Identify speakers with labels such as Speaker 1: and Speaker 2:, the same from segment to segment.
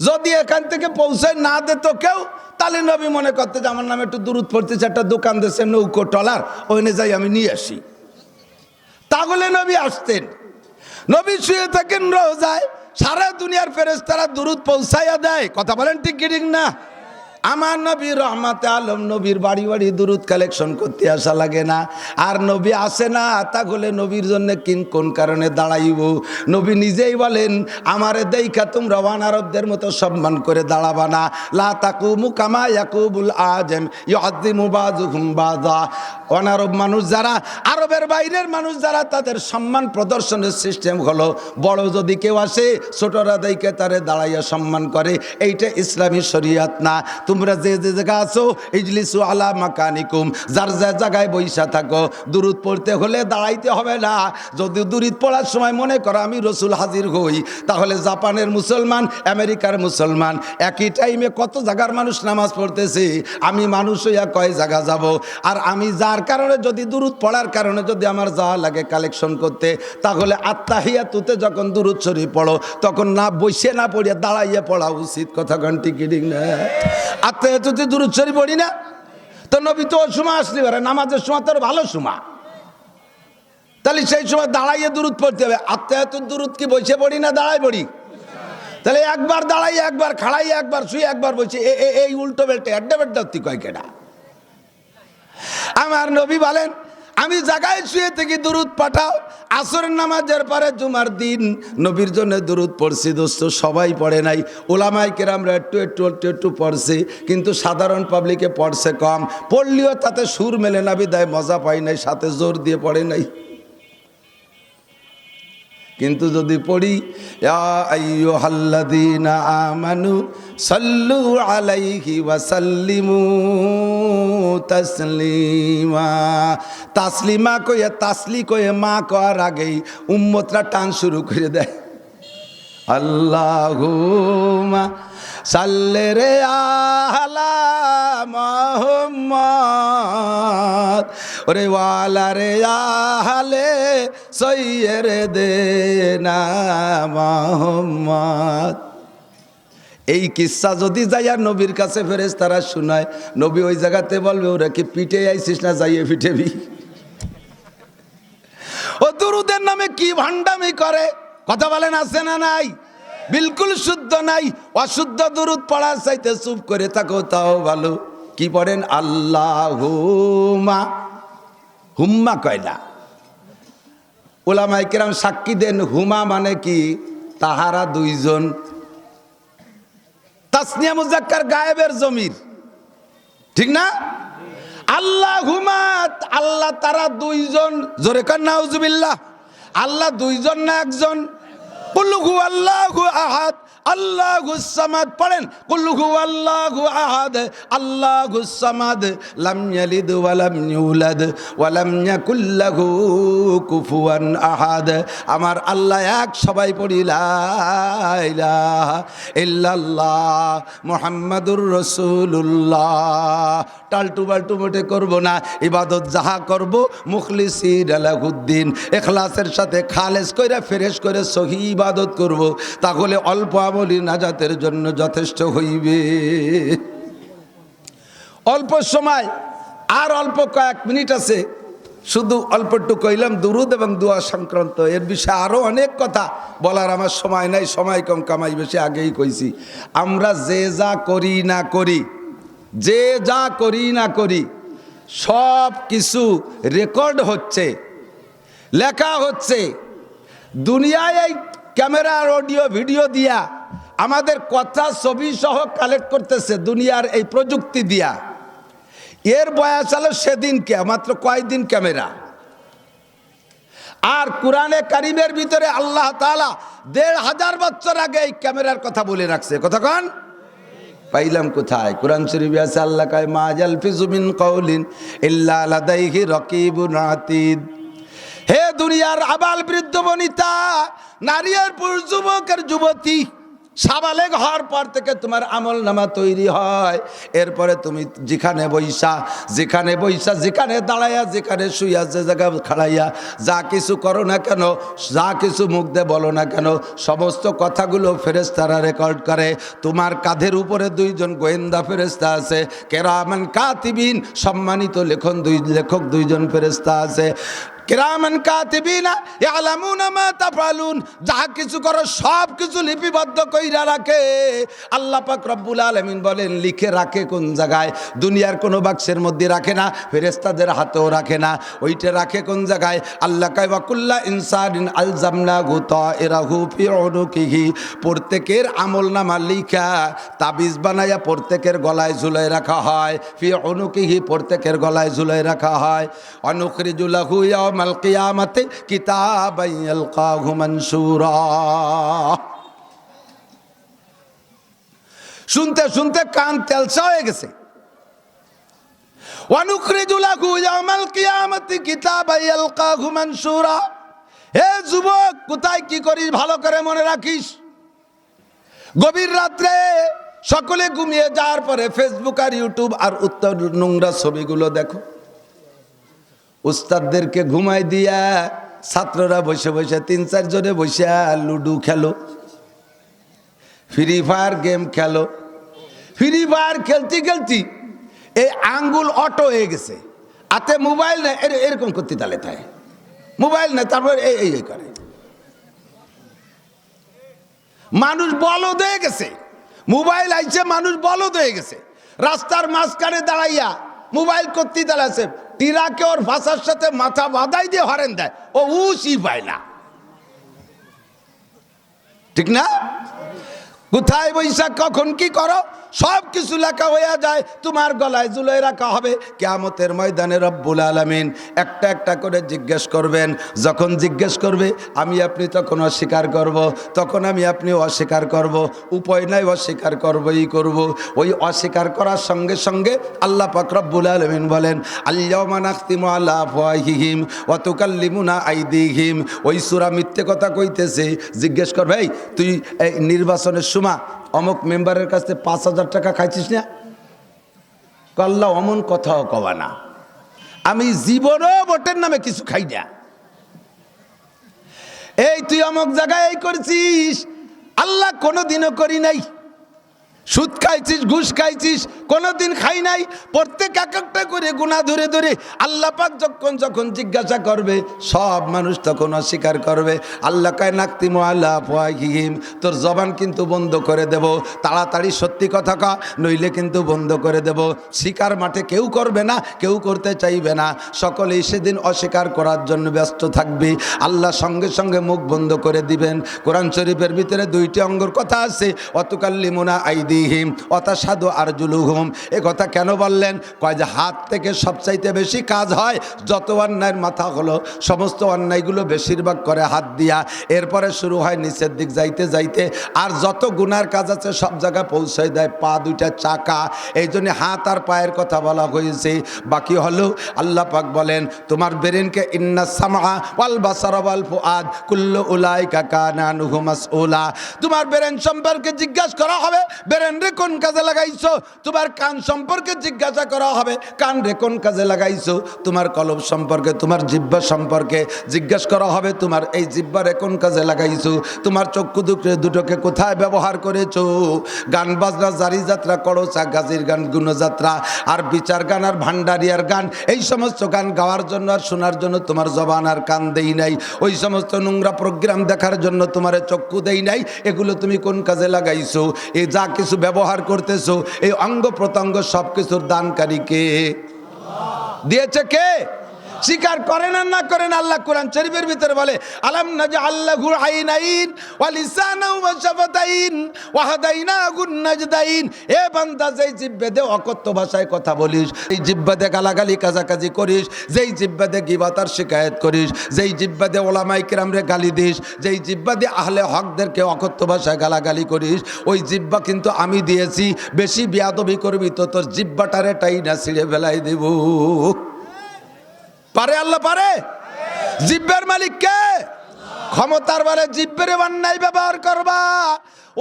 Speaker 1: যদি এখান থেকে পৌঁছায় না দিত কেউ, তাহলে নবী মনে করতে যে আমার নামে একটু দূরত পড়তেছে, একটা দোকান দেশে নৌকো টলার ওইনে যাই আমি নিয়ে আসি। তাহলে নবী আসতেন। নবী শুয়ে থাকেন রোজায়, সারা দুনিয়ার ফেরেস তারা দূরত পৌঁছাইয়া দেয়। কথা বলেন ঠিক ঠিক না? আমার নবী রহমাতে আলম নবীর বাড়ি বাড়ি দূরত কালেকশন করতে আসা লাগে না। আর নবী আসে না তাহলে নবীর জন্য কিন কোন কারণে দাঁড়াইব? নবী নিজেই বলেন, আমারে দেইখা তোমরা ওয়ান আরবদের মতো সম্মান করে দাঁড়াবা না। লা তাকু মুকামা ইয়াকুবুল আজম বাযুহুম বাযা। ওয়ান আরব মানুষ যারা আরবের বাইরের মানুষ যারা, তাদের সম্মান প্রদর্শনের সিস্টেম হলো, বড় যদি কেউ আসে, ছোটরা দেইকে তারে দাঁড়াইয়া সম্মান করে। এইটা ইসলামী শরিয়াত না। তোমরা যে যে জায়গা আছো, ইজলিসু আলা মাকানিকুম, যার যে জায়গায় বৈশা থাকো দূরত পড়তে হলে দাঁড়াইতে হবে না। যদি দূরিত পড়ার সময় মনে করো, আমি রসুল হাজির হই, তাহলে জাপানের মুসলমান, আমেরিকার মুসলমান, একই টাইমে কত জায়গার মানুষ নামাজ পড়তেছে, আমি মানুষ হইয়া কয় জায়গা যাব? আর আমি যার কারণে যদি দূরত পড়ার কারণে যদি আমার যাওয়া লাগে কালেকশন করতে, তাহলে আত্মাহিয়া তুতে যখন দূরত শরীফ পড়ো, তখন না বসে না পড়িয়া দাঁড়াইয়া পড়া উচিত। কথা ঘন্টি কিডিং না? আত্মাহিয়া তুতে দূরত শরীফ পড়ি না? তো নবী তো সময় আসলে পারে, নামাজের সময় তোর ভালো সময়। তাহলে সেই সময় দাঁড়াইয়ে দূরত পড়তে হবে। আত্মাহিয়াত দূরত কি বসে পড়ি না দাঁড়াই পড়ি? তাহলে একবার দাঁড়াই একবার খাড়াই একবার, শুয়ে একবার বসে এই উল্টো বেল্টে আড্ডা বেড্ডা কয় কেডা? আমার নবী বলেন আমি জাগায় শুয়ে থেকে দূরত পাঠাও। আসরের নামাজের পরে জুমার দিন নবীর জন্য দূরত পড়ছি দোস্ত, সবাই পড়ে নাই। ওলামাই কেরামরা একটু একটু একটু একটু পড়ছি, কিন্তু সাধারণ পাবলিকে পড়ছে কম। পড়লেও তাতে সুর মেলে না, বিদায় মজা পাই নাই, সাথে জোর দিয়ে পড়ে নাই। কিন্তু যদি পড়ি আমানু সাল্লু আলাইহি ওয়াসাল্লিমু তাসলিমা। তাসলিমা কয়ে তাসলি কয়ে মা কর আগেই উম্মতরা টান শুরু করে দেয়। আল্লাহুমা সাল্লে রে আলা ওরে ওয়ালা রে আহলে সৈয়ের দে না এই কিস্সা যদি যাইয়া নবীর কাছে ফেরেস তারা শোনায়, নবী ওই জায়গাতে বলবে, ওরা কি পিঠে আইসিস না যাইয়ে পিঠেবি ও দুরুদের নামে কি ভান্ডামি করে? কথা বলেন, আছে না নাই? বিলকুল শুদ্ধ নাই, অশুদ্ধ দুরুদ পড়ার চাইতে চুপ করে থাকো, তাও ভালো। কি পড়েন? আল্লাহ হুমা হুম্মা কয় না। ওলামাই কিরাম সাক্ষী দেন, হুমা মানে কি? তাহারা দুইজন। তাসনিয়া মুজাক্কার গায়েবের জমির। ঠিক না? আল্লাহ হুমাত আল্লাহ তারা দুইজন। জোরে কান নাউজুবিল্লাহ। আল্লাহ দুইজন না একজন? কুল্লুহু আল্লাহু আহাদ, আল্লাহু সামাদ। পড়েন কুল্লুহু আল্লাহু আহাদ, আল্লাহু সামাদ। লাম ইয়ালিদ ওয়া লাম ইউলাদ ওয়া লাম ইয়াকুল লাহু কুফুয়ান আহাদ। আমার আল্লাহ এক, সবাই পড়ি, লা ইলাহা ইল্লাল্লাহ মুহাম্মাদুর রাসূলুল্লাহ। টালটু বাল্টু মোটে করব না, ইবাদত যাহা করব মুখলিসির আলাহুদ্দিন, এখলাসের সাথে খালেস করে ফেরেশ করে সহি ইবাদত করব, তাহলে অল্প আমলি নাজাতের জন্য যথেষ্ট হইবে। অল্প সময় আর অল্প কয়েক মিনিট আছে, শুধু অল্প একটু কইলাম দুরুদ এবং দোয়া সংক্রান্ত, এর বিষয়ে আরও অনেক কথা বলার আমার সময় নাই, সময় কম কামাই বেশি আগেই কইছি। আমরা যে যা করি না করি যে যা করি না করি, সব কিছু রেকর্ড হচ্ছে, লেখা হচ্ছে। দুনিয়ায় এই ক্যামেরা অডিও ভিডিও দিয়া আমাদের কথা ছবি সহ কালেক্ট করতেছে দুনিয়ার এই প্রযুক্তি দিয়া। এর বয়স হলো সেদিনকে, মাত্র কয়েকদিন ক্যামেরা আর কোরআনে কারিমের ভিতরে আল্লাহ তাআলা দেড় হাজার বছর আগে এই ক্যামেরার কথা বলে রাখছে। কতক্ষণ পাইলাম কোথায়? কোরআন শরীফ আছে, আল্লাহ কয়, মা জালফিজু মিন কওলিন ইল্লা লাদাইহি রাকিবুন আতীদ। হে দুনিয়ার আবাল বৃদ্ধ বনিতা, নারী আর পুরুষ যুবকের যুবতী সাবালেগ হওয়ার পর থেকে তোমার আমল নামা তৈরি হয়। এরপরে তুমি যেখানে বৈশা যেখানে বৈশা যেখানে দাঁড়াইয়া, যেখানে শুইয়া, যে জায়গা খাড়াইয়া, যা কিছু করো না কেন, যা কিছু মুখ দিয়ে বলো না কেন, সমস্ত কথাগুলো ফেরেস্তারা রেকর্ড করে। তোমার কাঁধের উপরে দুইজন গোয়েন্দা ফেরেস্তা আছে। কেরামান কাতিবিন, সম্মানিত লেখন দুই লেখক দুইজন ফেরেস্তা আছে। কেরামান কাতিবিনা ইয়ালামুনা মা তাফালুন যাহা কিছু করো, সব কিছু লিপিবদ্ধ কইরা রাখে। আল্লাহ পাক রব্বুল আলামিন বলেন, লিখে রাখে কোন জায়গায়? দুনিয়ার কোনো বাক্সের মধ্যে রাখে না, ফেরেশতাদের হাতেও রাখে না। ওইটা রাখে কোন জায়গায়? আল্লাহ কাই ওয়াকুল্লা ইনসানিন আলজামনা গুতা এরাহু ফি উনুকিহি। প্রত্যেকের আমল নামা লিখা, তাবিজ বানায়া প্রত্যেকের গলায় ঝুলাই রাখা হয়। ফি অনুকিহি প্রত্যেকের গলায় ঝুলাই রাখা হয়। অনুখরিজুলাহু ইয়াউমাল কিয়ামাতে কিতাবান ইয়ালকাহু মানসুরা শুনতে শুনতে কান তেলসা হয়ে গেছে হে যুবক, কোথায় কি করিস, ভালো করে মনে রাখিস? গভীর রাত্রে সকলে ঘুমিয়ে যাওয়ার পরে ফেসবুক আর ইউটিউব আর উত্তর নোংরা ছবিগুলো দেখো। উস্তাদদেরকে ঘুমাই দিয়া ছাত্ররা বসে বসে, তিন চারজনে বসে লুডু খেলো। ফ্রি ফায়ার গেম খেলো। ফ্রি ফায়ার খেলতে খেলতে এই আঙ্গুল অটো হয়ে গেছে। আতে মোবাইল নেই এর- এরকম করতে তালে তাই। মোবাইল নেই তারপর এই এই করে। মানুষ বলদ হয়ে গেছে। মোবাইল আইছে, মানুষ বলদ হয়ে গেছে। রাস্তার মাঝখানে দাঁড়াইয়া মোবাইল করতে দাঁড়াচ্ছে টিরাকে ওর ভাষার সাথে মাথা বাঁধাই দিয়ে হরেন দেয়। ও উসি পায় না। ঠিক না? কোথায় বৈশাখ, কখন কি করো? সব কিছু লেখা হইয়া যায়, তোমার গলায় জুলাই রাখা হবে কেয়ামতের ময়দানে রব্বুল আলমিন একটা একটা করে জিজ্ঞেস করবেন যখন জিজ্ঞেস করবে, আমি আপনি তখন অস্বীকার করব। তখন আমি আপনি অস্বীকার করব। উপায় নাই অস্বীকার করবই করব। ওই অস্বীকার করার সঙ্গে সঙ্গে আল্লাহ পাক রব্বুল আলমিন বলেন আল্লাহমানাক্তিম আল্লাহ ফাহিহিম অতকাল্লিমুনা আইদিহিম ওই সুরা মিথ্যে কথা কইতেছে, জিজ্ঞেস করবে, এই, তুই নির্বাচনের সময় অমুক মেম্বারের কাছে পাঁচ হাজার টাকা খাইছিস না? কল্লা অমন কথাও কবা না। আমি জীবনও বটের নামে কিছু খাই না। এই তুই অমুক জায়গায় এই করছিস, আল্লাহ কোনো দিনও করি নাই। সুদ খাইছিস, ঘুষ খাইছিস, কোনোদিন খাই নাই। প্রত্যেক এক একটা করে গুণা ধরে ধরে আল্লাহ পাক যখন যখন জিজ্ঞাসা করবে, সব মানুষ তখন অস্বীকার করবে। আল্লাহ কায়, নাকতি মোয়াল্লা ফাহিম তোর জবান কিন্তু বন্ধ করে দেব। তাড়াতাড়ি সত্যি কথা কা, নইলে কিন্তু বন্ধ করে দেব। শিকার মাঠে কেউ করবে না, কেউ করতে চাইবে না। সকলেই সেদিন অস্বীকার করার জন্য ব্যস্ত থাকবে। আল্লাহ সঙ্গে সঙ্গে মুখ বন্ধ করে দিবেন। কোরআন শরীফের ভিতরে দুইটি অঙ্গর কথা আছে, অতকাল্লিমুনা আইদিহিম অতাসাধু আর জুলুহুম এ কথা কেন বললেন? কয় যে হাত থেকে সবচাইতে বেশি কাজ হয় যত অন্যায়ের মাথা হলো, সমস্ত অন্যায়গুলো বেশিরভাগ করে হাত দিয়া। এরপরে শুরু হয় নিচের দিক যাইতে যাইতে, আর যত গুনার কাজ আছে সব জায়গায় পৌঁছায় দেয়, পা দুইটা চাকা। এই জন্য হাত আর পায়ের কথা বলা হয়েছে। বাকি হলো আল্লাহ পাক বলেন, তোমার বেরেনকে ইন্না সামা ওয়াল বাসারা ওয়াল ফুআদ, কুল্লু উলাইকা কানা নুহু মাসউলা। তোমার বেরেন সম্পর্কে জিজ্ঞাসা করা হবে বেরেন রে কোন কাজে লাগাইছো? তোমার কান সম্পর্কে জিজ্ঞাসা করা হবে। কান রে কোন কাজে লাগাইছো? তোমার কলব সম্পর্কে, তোমার জিব্বা সম্পর্কে জিজ্ঞাসা করা হবে। তোমার এই জিব্বারে কোন কাজে লাগাইছো? তোমার চক্ষু দুটো, দুটোকে কোথায় ব্যবহার করেছ? গান বাজনা, জারি যাত্রা করোচা গাজির গান, গুণযাত্রা, আর বিচার গান, আর ভান্ডারিয়ার গান, এই সমস্ত গান গাওয়ার জন্য আর শোনার জন্য তোমার জবান আর কান দেই নাই। ওই সমস্ত নোংরা প্রোগ্রাম দেখার জন্য তোমার চক্ষু দেই নাই। এগুলো তুমি কোন কাজে লাগাইছো? এই যা কিছু ব্যবহার করতেছো এই অঙ্গ প্রত্যঙ্গ সব কিছুর দানকারীকে দিয়েছে কে? স্বীকার করেন আর না করেন আল্লাহ কোরআন শরীফের ভিতরে বলে, আলাম নাজা আল্লাহু আইনাইন ওয়া লিসানাহু ওয়া শাফাতাইন ওয়া নাজদাইন। এ বান্দা, যেই জিব্বাতে অকথ্য ভাষায় কথা বলিস এই জিব্বাতে গালাগালি, কাজাকাজি করিস, যেই জিব্বাতে গিবাতার শিকায়েত করিস, যেই জিব্বাতে ওলামাই কিরামরে গালি দিস, যেই জিব্বাতে আহলে হকদেরকে অকথ্য ভাষায় গালাগালি করিস, ওই জিব্বা কিন্তু আমি দিয়েছি। বেশি বিয়াদবি করবি তো তোর জিব্বাটারে টাই না ছিঁড়ে ফেলাই দেব। পারে আল্লাহ পারে? জিব্বের মালিক কে? ক্ষমতার বলে জিব্বের অন্যায় ব্যবহার করবা।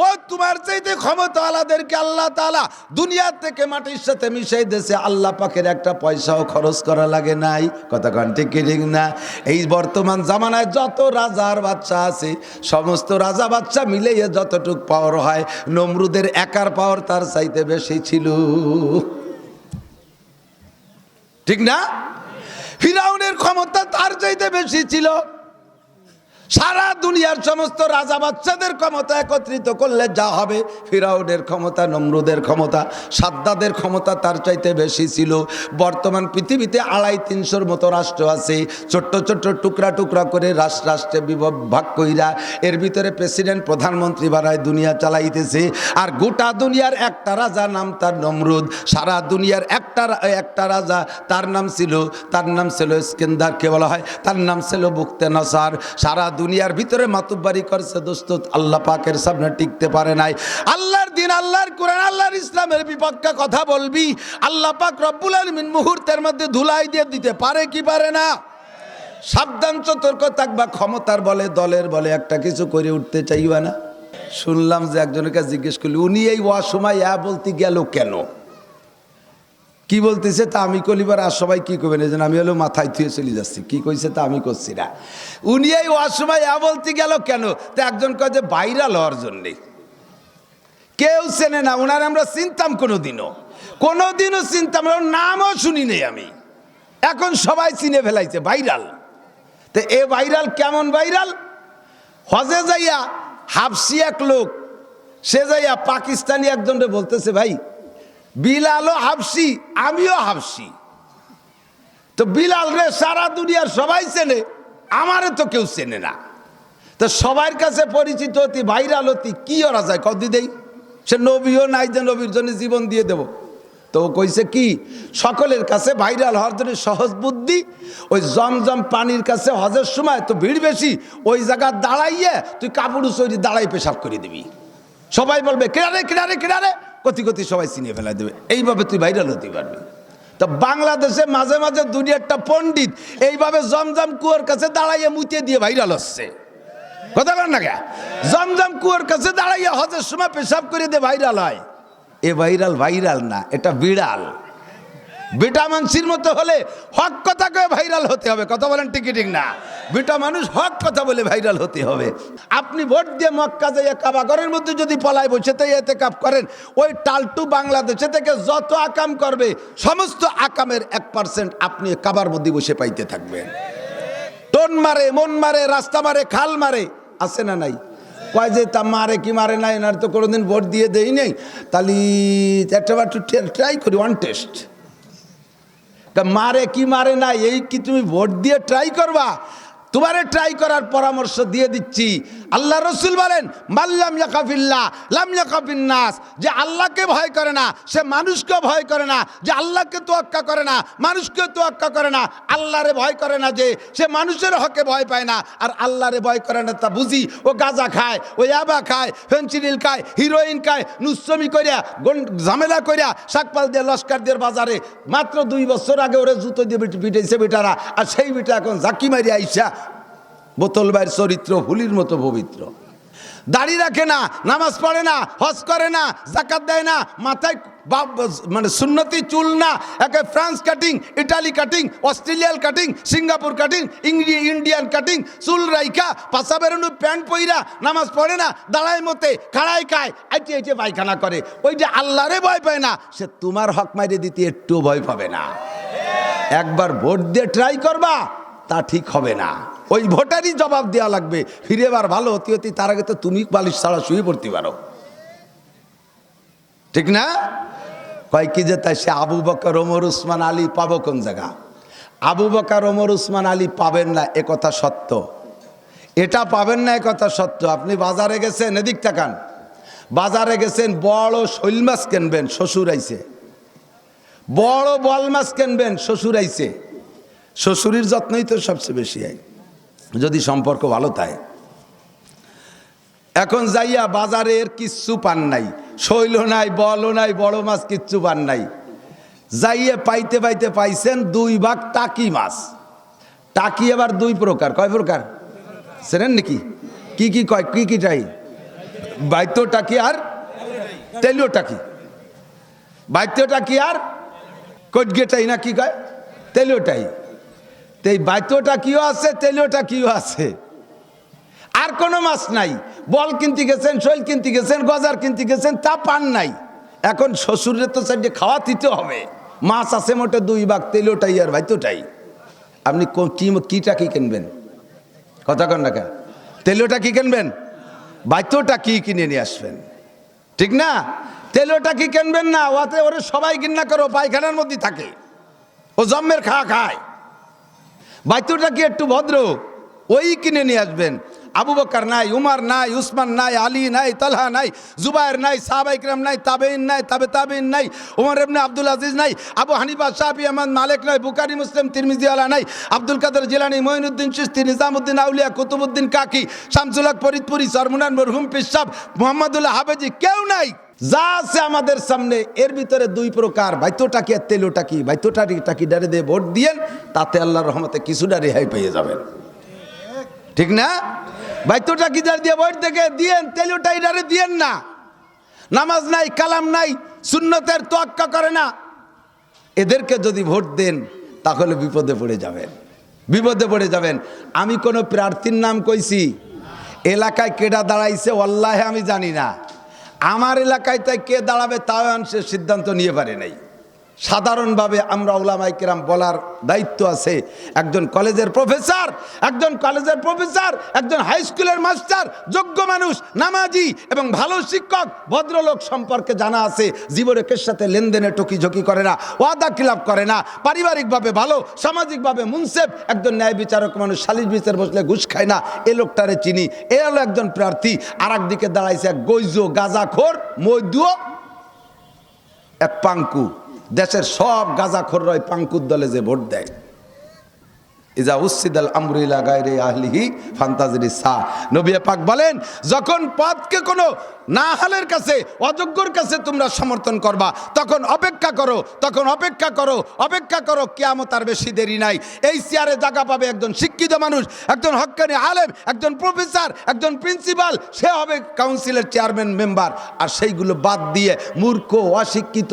Speaker 1: ও, তোমার চাইতে ক্ষমতাওয়ালাদেরকে আল্লাহ তাআলা দুনিয়ার থেকে মাটির সাথে মিশাই দেশে আল্লাহ পাখের একটা পয়সাও খরচ করা লাগে নাই। কন ঠিক ঠিক না? এই বর্তমান জামানায় যত রাজার বাচ্চা আছে, সমস্ত রাজা বাচ্চা মিলেই যতটুক পাওয়ার হয়, নমরুদের একার পাওয়ার তার চাইতে বেশি ছিল। ঠিক না? ফিরাউনের ক্ষমতা তার চাইতে বেশি ছিল। সারা দুনিয়ার সমস্ত রাজা বাচ্চাদের ক্ষমতা একত্রিত করলে যা হবে। ফিরাউনের ক্ষমতা, নমরুদের ক্ষমতা, সাদ্দাদের ক্ষমতা তার চাইতে বেশি ছিল। বর্তমান পৃথিবীতে আড়াই তিনশোর মতো রাষ্ট্র আছে। ছোট্ট ছোট্ট টুকরা টুকরা করে রাষ্ট্র রাষ্ট্রে ভাগ কইরা এর ভিতরে প্রেসিডেন্ট, প্রধানমন্ত্রী বানায় দুনিয়া চালাইতেছে। আর গোটা দুনিয়ার একটা রাজা নাম তার নমরুদ। সারা দুনিয়ার একটা একটা রাজা তার নাম ছিল, তার নাম ছিল স্কেন্দারকে বলা হয়, তার নাম ছিল বুকতে নসার। সারা দুনিয়ার ভিতরে মাতুব্বারি করছে, দোস্ত, আল্লাহ পাকের সামনে টিকতে পারে নাই। আল্লাহর দিন, আল্লাহর কোরআন, আল্লাহর ইসলামের বিপক্ষে কথা বলবি, আল্লাহ পাক রব্বুল আলমিন মুহূর্তের মধ্যে ধুলাই দিয়ে দিতে পারে কি পারে না? সাবধান, সতর্ক থাকবা, ক্ষমতার বলে, দলের বলে, একটা কিছু করে উঠতে চাইবা না। শুনলাম যে একজনের কাছে জিজ্ঞেস করলি, উনি এই অসময় ইয়া বলতে গেল কেন? কি বলতেছে তা আমি কলিবার আর সবাই কি করবেন এই আমি হলো মাথায় থুয়ে চলে যাচ্ছি। কি কইছে তা আমি করছি না। উনি এই অসময় ইয়া বলতে গেল কেন? তা একজন কয় যে ভাইরাল হওয়ার জন্যে। কেউ চেনে না ওনার আমরা চিনতাম কোনো দিনও কোনো দিনও চিনতাম না, নামও শুনি নেই আমি। এখন সবাই চিনে ফেলাইছে ভাইরাল। তো এ ভাইরাল কেমন ভাইরাল? হজে যাইয়া হাফসি এক লোক সে যাইয়া পাকিস্তানি একজনকে বলতেছে ভাই বিলালও হাফসি, আমিও হাফসি। তো বিলাল রে, সারা দুনিয়ার সবাই চেনে, আমারে তো কেউ চেনে না। তো সবার কাছে পরিচিত হতি ভাইরাল হতি কি ওরা যায়? কদি দেই, সে নবীও নাই যে নবীর জন্য জীবন দিয়ে দেব। তো কইছে কি, সকলের কাছে ভাইরাল হওয়ার জন্য সহজ বুদ্ধি, ওই জমজম পানির কাছে হজের সময় তো ভিড় বেশি, ওই জায়গা দাঁড়াইয়ে তুই কাপড় সরি দাঁড়াই পেশাব করে দিবি। সবাই বলবে কিনারে কিনারে কিনারে কতি কতি সবাই চিনিয়ে ফেলাই দেবে। এইভাবে তুই ভাইরাল হতে পারবি। তা বাংলাদেশে মাঝে মাঝে দুই একটা পণ্ডিত এইভাবে জমজম কুয়োর কাছে দাঁড়াইয়া মুতে দিয়ে ভাইরাল হচ্ছে। কথা বলেন না কে জমজম কুয়োর কাছে দাঁড়াইয়া হজের সময় পেশাব করে দিয়ে ভাইরাল হয়। এ ভাইরাল ভাইরাল না, এটা বিড়াল। বেটা মানসির মতো হলে হক কথা কয়ে ভাইরাল হতে হবে। কথা বলেন টিকি ঠিক না। বেটা মানুষ হক কথা বলে ভাইরাল হতে হবে। আপনি ভোট দিয়ে মক্কা যাইয়া কাবাগরের মধ্যে যদি পলায় বসে তাই এতে কাপ করেন, ওই টালটু বাংলাদেশে থেকে যত আকাম করবে, সমস্ত আকামের এক পার্সেন্ট আপনি কাবার মধ্যে বসে পাইতে থাকবেন। টোন মারে, মন মারে, রাস্তা মারে, খাল মারে, আছে না নাই? কয় যে তা মারে কি মারে নাই, এনার তো কোনোদিন ভোট দিয়ে দেই নেই। তাহলে একটা ট্রাই করি ওয়ান টেস্ট তা মারে কি মারে না এই কি তুমি ভোট দিয়ে ট্রাই করবা তোমারে ট্রাই করার পরামর্শ দিয়ে দিচ্ছি। আল্লাহ রসুল বলেন মাল্লাম ইয়াকাফিল্লাহ, লাম ইয়াকাফিন্নাস যে আল্লাহকে ভয় করে না, সে মানুষকে ভয় করে না, যে আল্লাহকে তোয়াক্কা করে না মানুষকে তোয়াক্কা করে না। আল্লাহরে ভয় করে না যে সে মানুষের হকে ভয় পায় না, আর আল্লাহরে ভয় করে না তা বুঝি। ও গাঁজা খায়, ও ইয়াবা খায় ফেন্সিডিল খায়, হিরোইন খায় নুসমি করিয়া ঝামেলা করিয়া শাকপাল দিয়ে, লস্কার দিয়ে বাজারে মাত্র দুই বছর আগে ওরে জুতো দিয়ে পিট- পিটাইছে বেটারা, আর সেই বিটা এখন জাকি মারি আইসা বোতল বাইর চরিত্র, হুলির মতো পবিত্র। দাড়ি রাখে না, নামাজ পড়ে না, হজ করে না, জাকাত দেয় না, মাথায় মানে সুন্নতি চুল না, একে France cutting, Italy cutting, Australian cutting, Singapore cutting, ইংরি, Indian cutting, চুল রাইখা পাশা বেরোনো, প্যান্ট পইরা, নামাজ পড়ে না, দাঁড়ায় মতে খাড়াই খায়, আইটে আইটে পায়খানা করে। ওই যে আল্লাহরে ভয় পায় না, সে তোমার হক মাইরে দিতে একটু ভয় পাবে না। একবার ভোট দিয়ে ট্রাই করবা, তা ঠিক হবে না। ওই ভোটারই জবাব দেওয়া লাগবে। ফিরে এবার ভালো অতি হতি তার আগে তো তুমি বালিশ ছাড়া শুয়ে পড়তে পারো। ঠিক না? কয়, কি যে তাই সে আবু বকর, ওমর, উসমান, আলী পাবো কোন জায়গা? আবু বকর, ওমর, উসমান, আলী পাবেন না, এ কথা সত্য। এটা পাবেন না, এ কথা সত্য। আপনি বাজারে গেছেন, এদিক তাকান। বাজারে গেছেন, বড় শৈল মাছ কিনবেন, শ্বশুর আইছে। বড় বল মাছ কিনবেন, শ্বশুর আইছে। শ্বশুরের যত্নই তো সবচেয়ে বেশি হয় যদি সম্পর্ক ভালো থাকে। এখন যাইয়া বাজারের কিচ্ছু পান নাই, শৈল নাই বলও নাই, বড় মাছ কিচ্ছু পান নাই। যাইয়ে পাইতে পাইতে পাইছেন দুই ভাগ টাকি মাছ। টাকি এবার দুই প্রকার, কয় প্রকার? চেনেন নাকি? কি কি কয়, কি কি চাই? বাইত্যটা কি আর তেলিওটা টাকি। বাইত্যটা কি আর কটগেটাই না কি কয়? তেলিওটাই এই বাইত্যটা কিও আছে তেলিওটা কিও আছে? আর কোনো মাছ নাই। বল কিনতে গেছেন, শৈল কিনতে গেছেন, গজার কিনতে গেছেন, তা পান নাই। এখন শ্বশুরের তো সাইডে খাওয়া দিতে হবে। মাছ আছে মোটে দুই ভাগ, তেলোটাই আর ভাইতোটাই আপনি কো- কিটা কি কিনবেন? কথা কন কেন? তেলোটা কি কিনবেন? বাইতোটা কি কিনে নিয়ে আসবেন? ঠিক না? তেলোটা কি কিনবেন না? ওতে ওরে সবাই কিন্না করো পায়খানার মধ্যে থাকে। ও জম্মের খা খায়। বাইতুটা কি একটু ভদ্র? ওই কিনে নিয়ে আসবেন। আবু বকর নাই, উমার নাই, উসমান নাই, আলী নাই, তালহা নাই, জুবাইর নাই সাহাবাইকরাম নাই তাবেইন নাই, তাবে তাবেইন নাই, উমর ইবনে আব্দুল আজিজ নাই, আবু হানিফা, শাফি, আহমদ, মালিক নাই বুকারি মুসলিম তিরমিজি আলা নাই, আব্দুল কাদের জিলানি, মঈনুদ্দিন চিশতি নিজামুদ্দিন আউলিয়া, কুতুবুদ্দিন কাকি, শামসুল হক ফরিদপুরি সরমুনান মরহুম পিসাব মোহাম্মদুল্লাহ হাফেজি, কেউ নাই। যা আছে আমাদের সামনে, এর ভিতরে দুই প্রকার। বাইতোটাকি আর তেলোটাকি বাইতোটাকি টাকি ডারে দিয়ে ভোট দিয়েন? তাতে আল্লাহর রহমতে কিছুটা রেহাই পেয়ে যাবেন। ঠিক না? বাইতোটাকি ডার দিয়ে ভোট দেখে দিয়েন? তেলোটাই ডারে দিয়েন না। নামাজ নাই, কালাম নাই, সুন্নতের তোয়াক্কা করে না। এদেরকে যদি ভোট দেন, তাহলে বিপদে পড়ে যাবেন। বিপদে পড়ে যাবেন। আমি কোনো প্রার্থীর নাম কইছি, এলাকায় কেডা দাঁড়াইছে অল্লাহে আমি জানি না। আমার এলাকায় তাই কে দাঁড়াবে তাও সে সিদ্ধান্ত নিয়ে পারে নাই। সাধারণভাবে আমরা ওলামাই কেরাম বলার দায়িত্ব আছে। একজন কলেজের প্রফেসর, একজন কলেজের প্রফেসর, একজন হাই স্কুলের মাস্টার, যোগ্য মানুষ, নামাজি এবং ভালো শিক্ষক, ভদ্রলোক সম্পর্কে জানা আছে। জীবনের সাথে লেনদেনে টকি ঝকি করে না, ওয়াদা খিলাপ করে না। পারিবারিকভাবে ভালো, সামাজিকভাবে মুনসেফ, একজন ন্যায় বিচারক মানুষ, সালিশ বিচার বসলে ঘুষ খায় না, এ লোকটারে চিনি। এ হলো একজন প্রার্থী। আর একদিকে দাঁড়াইছে এক গৈজ গাজাখোর মৈদুও এক পাঙ্কু। দেশের সব গাজাখোররা ওই পাঙ্কুর দলে যে ভোট দেয়। ইজা উসিদাল আমরুইলা গায়রে আহলিহি ফান্তাজরি সা। নবী পাক বলেন, যখন পদকে কোনো না হালের কাছে, অযোগ্যর কাছে তোমরা সমর্থন করবা, তখন অপেক্ষা করো, তখন অপেক্ষা করো অপেক্ষা করো, কেয়ামত আর বেশি দেরি নাই। এই চেয়ারে জায়গা পাবে একজন শিক্ষিত মানুষ, একজন হক্কানি আলেম, একজন প্রফেসর, একজন প্রিন্সিপাল, সে হবে কাউন্সিলের চেয়ারম্যান, মেম্বার। আর সেইগুলো বাদ দিয়ে মূর্খ, অশিক্ষিত,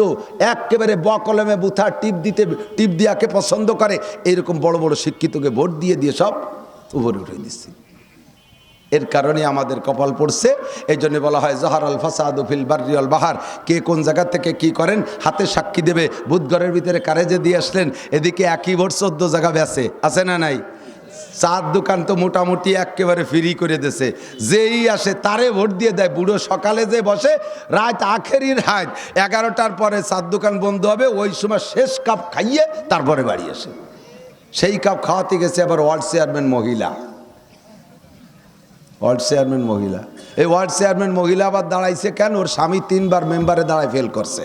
Speaker 1: একেবারে বকলমে বুথা টিপ দিতে, টিপ দিয়াকে পছন্দ করে এরকম বড় বড় শিক্ষিতকে ভোট দিয়ে দিয়ে সব উপরে উঠে দিচ্ছি। এর কারণে আমাদের কপাল পড়ছে এই জন্য বলা হয় জহার আল ফাসাদ ফিল বারিয়াল বাহার। কে কোন জায়গা থেকে কি করেন, হাতে সাক্ষী দেবে। বুধঘরের ভিতরে কারেজে দিয়ে আসলেন, এদিকে একই ভোট চোদ্দ জায়গা বেছে। আছে না নাই? চার দোকান তো মোটামুটি একেবারে ফ্রি করে দেছে যেই আসে তারে ভোট দিয়ে দেয়। বুড়ো সকালে যে বসে, রাত আখেরি রাত। এগারোটার পরে চার দোকান বন্ধ হবে, ওই সময় শেষ কাপ খাইয়ে তারপরে বাড়ি আসে। সেই কাপ খাওয়াতে গেছে আবার ওয়ার্ড চেয়ারম্যান মহিলা। ওয়ার্ড চেয়ারম্যান মহিলা। এই ওয়ার্ড চেয়ারম্যান মহিলা আবার দাঁড়াইছে কেন? ওর স্বামী তিনবার মেম্বারে দাঁড়ায় ফেল করছে।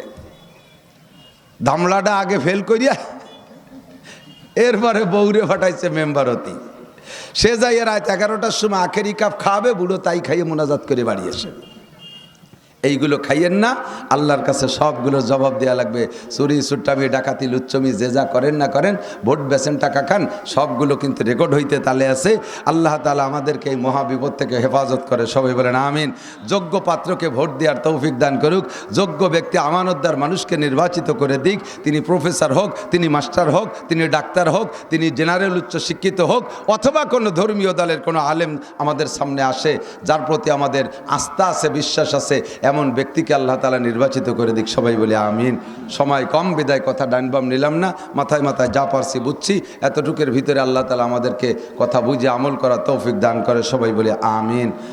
Speaker 1: ধামলাটা আগে ফেল করিয়া এরপরে বৌরে ফাটাইছে মেম্বার হতি সে যাই রাত এগারোটার সময় আখেরি কাপ খাওয়াবে, বুড়ো তাই খাইয়ে মোনাজাত করে বাড়ি আসে। এইগুলো খাইয়েন না। আল্লাহর কাছে সবগুলো জবাব দেওয়া লাগবে। চুরি, সুট্টামি, ডাকাতি, লুচ্চমি, যে যা করেন না করেন, ভোট বেছেন, টাকা খান, সবগুলো কিন্তু রেকর্ড হইতে তালে আছে। আল্লাহ তালা আমাদেরকে এই মহাবিপদ থেকে হেফাজত করে। সবাই বলেন, আমিন। যোগ্য পাত্রকে ভোট দেওয়ার তৌফিক দান করুক। যোগ্য ব্যক্তি আমানতদার মানুষকে নির্বাচিত করে দিক। তিনি প্রফেসর হোক, তিনি মাস্টার হোক, তিনি ডাক্তার হোক, তিনি জেনারেল উচ্চ শিক্ষিত হোক, অথবা কোনো ধর্মীয় দলের কোনো আলেম আমাদের সামনে আসে, যার প্রতি আমাদের আস্থা আছে, বিশ্বাস আছে এমন ব্যক্তিকে আল্লাহ তালা নির্বাচিত করে দিক, সবাই বলে আমিন। সময় কম, বিদায় কথা ডানবাম নিলাম না, মাথায় মাথায় যা পারছি বুঝছি। এতটুকের ভিতরে আল্লাহ তালা আমাদেরকে কথা বুঝে আমল করা তৌফিক দান করে, সবাই বলে আমিন।